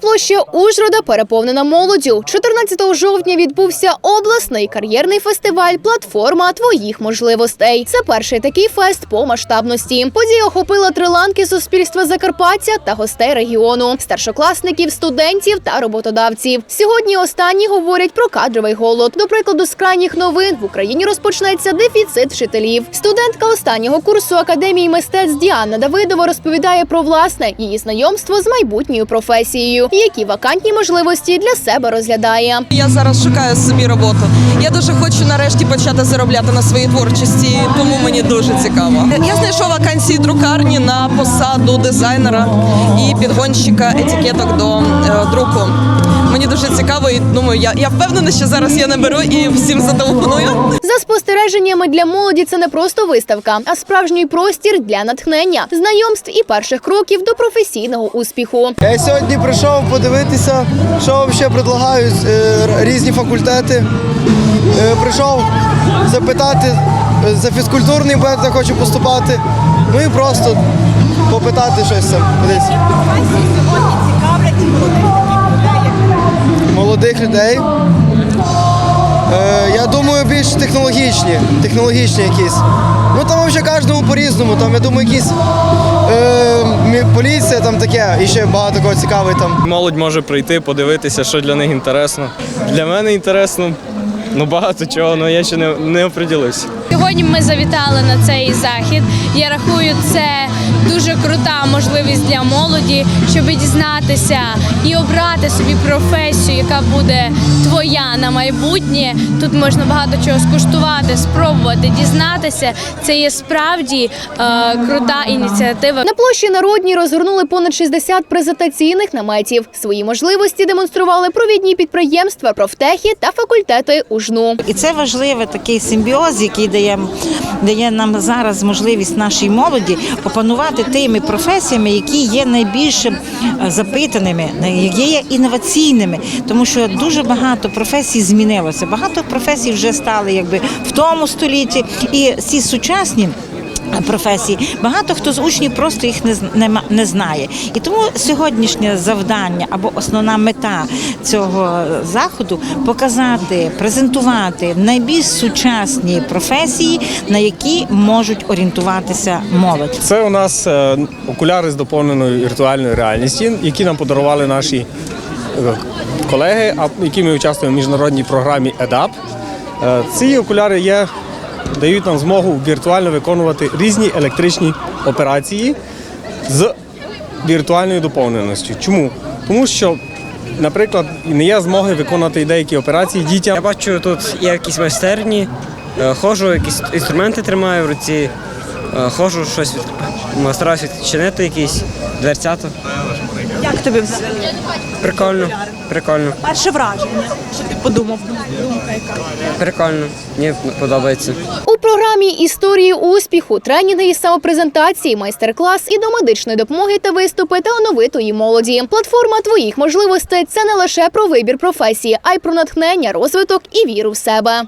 площа Ужгорода переповнена молоддю. 14 жовтня відбувся обласний кар'єрний фестиваль Платформа твоїх можливостей. Це перший такий фест по масштабності. Подія охопила три ланки суспільства Закарпаття та гостей регіону, старшокласників, студентів та роботодавців. Сьогодні останні говорять про кадровий голод. До прикладу, з крайніх новин в Україні розпочнеться дефіцит вчителів. Студентка останнього курсу академії мистецтв Діана Давидова розповідає про власне її знайомство з майбутньою професією, які вакантні можливості для себе розглядає. Я зараз шукаю собі роботу. Я дуже хочу нарешті почати заробляти на своїй творчості, тому мені дуже цікаво. Я знайшов вакансії друкарні на посаду дизайнера і підгонщика етикеток до е, друку. Мені дуже цікаво, і думаю, я, я впевнена, що зараз я наберу і всім зателефоную. За спостереженнями для молоді це не просто виставка, а справжній простір для натхнення, знайомств і перших кроків до професійного успіху. Я сьогодні прийшов подивитися, що взагалі предлагають е, різні факультети. Е, Прийшов запитати е, за фізкультурний бо я хочу поступати. Ну і просто попитати щось там кудись. Молодих людей. Е, Я думаю, більш технологічні, технологічні якісь. Ну там взагалі кожному по-різному. Там, я думаю, якісь е, поліція там таке, і ще багато кого цікавий там. Молодь може прийти, подивитися, що для них інтересно. Для мене інтересно ну багато чого, але я ще не, не оприділився. Сьогодні ми завітали на цей захід. Я рахую, це дуже крута можливість для молоді, щоб дізнатися і обрати собі професію, яка буде твоя на майбутнє. Тут можна багато чого скуштувати, спробувати, дізнатися. Це є справді е, крута ініціатива. На площі народній розгорнули понад 60 презентаційних наметів. Свої можливості демонстрували провідні підприємства, профтехи та факультети УЖНУ. І це важливий такий симбіоз, який дає, дає нам зараз можливість нашій молоді опанувати тими професіями, які є найбільш е, запитаними, які є інноваційними, тому що дуже багато професій змінилося. Багато професій вже стали якби в тому столітті, і ці сучасні. Професії багато хто з учнів просто їх не, не, знає, і тому сьогоднішнє завдання або основна мета цього заходу показати, презентувати найбільш сучасні професії, на які можуть орієнтуватися молодь. Це у нас е, окуляри з доповненою віртуальною реальністю, які нам подарували наші е, колеги, які ми участвуємо в міжнародній програмі EDAP. Е, Ці окуляри є, дають нам змогу віртуально виконувати різні електричні операції з віртуальною доповненістю. Чому? Тому що, наприклад, не є змоги виконувати деякі операції дітям. Я бачу, тут є якісь майстерні, е, ходжу, якісь інструменти тримаю в руці, е, ходжу щось, від- стараюся відчинити якісь дверцята. Як тобі? Прикольно, прикольно, Перше враження, що ти подумав, думка яка? прикольно. Мені подобається. У програмі історії успіху, тренінги із самопрезентації, майстер-клас і до медичної допомоги та виступи та оновитої молоді. Платформа твоїх можливостей це не лише про вибір професії, а й про натхнення, розвиток і віру в себе.